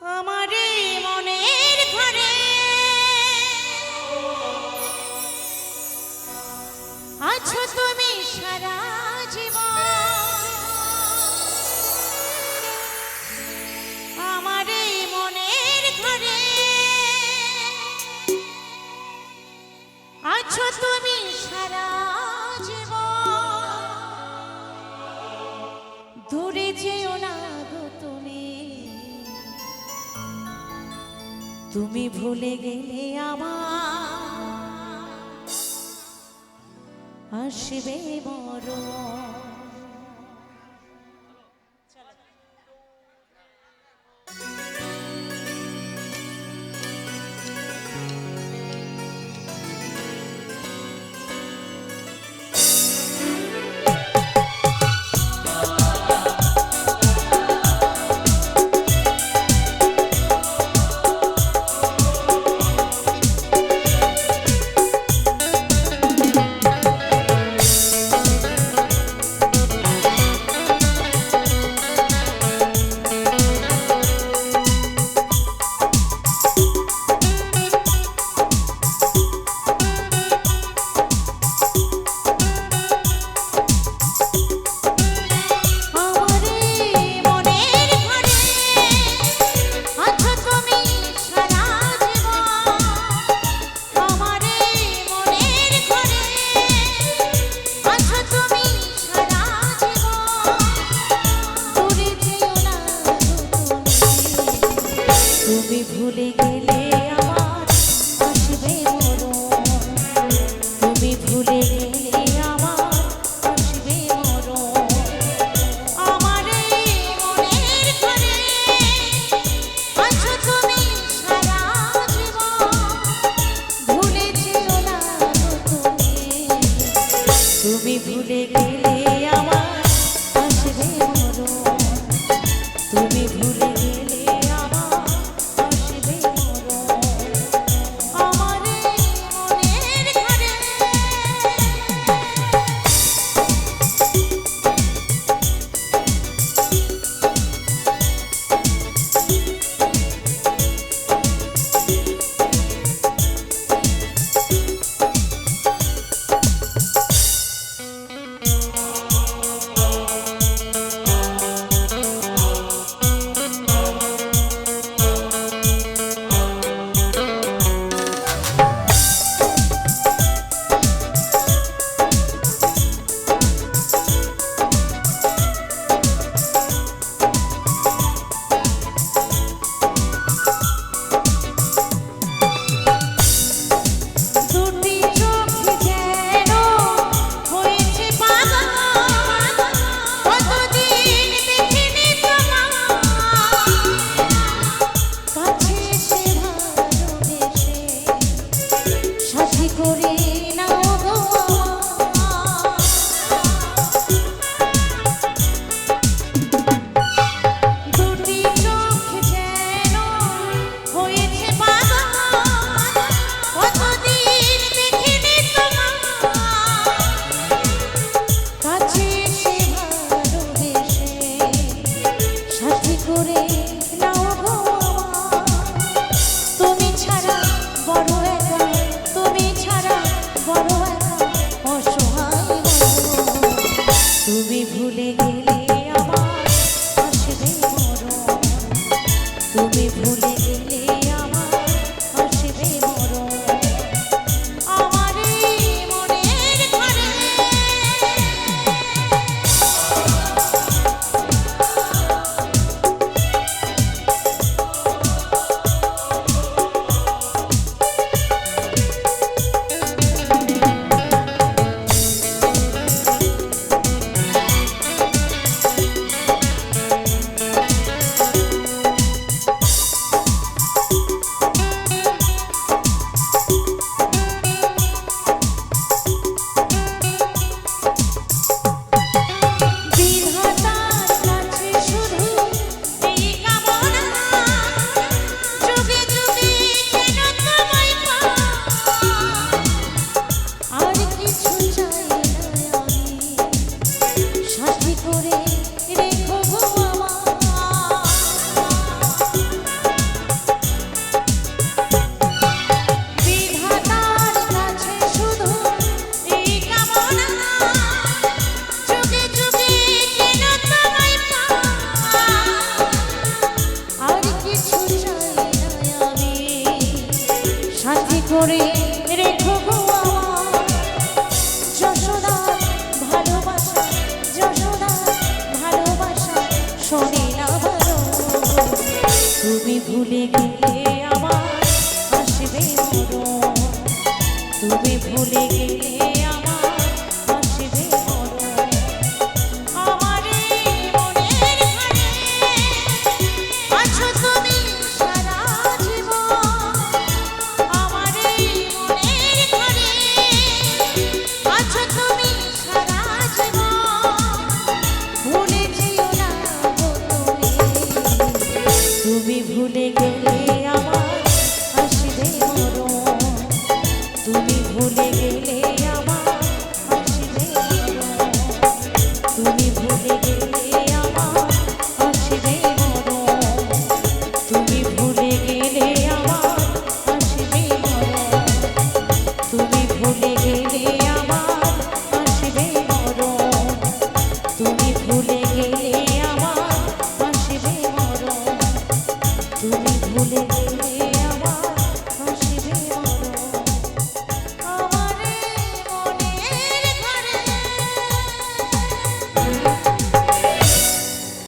আমার মনের ঘরে। তুমি সারা জীবন। মনের ঘরে। আছো তুমি সারা জীবন। তুমি ভুলে গেলে আমার আসবে মরণ। করে রেখো ভালোবাসা, যশোদা ভালোবাসা, শোনে না ভালো। ভুলে গেলে আমার আসবে তুমি ভুলে গেলে তুমি ভুলে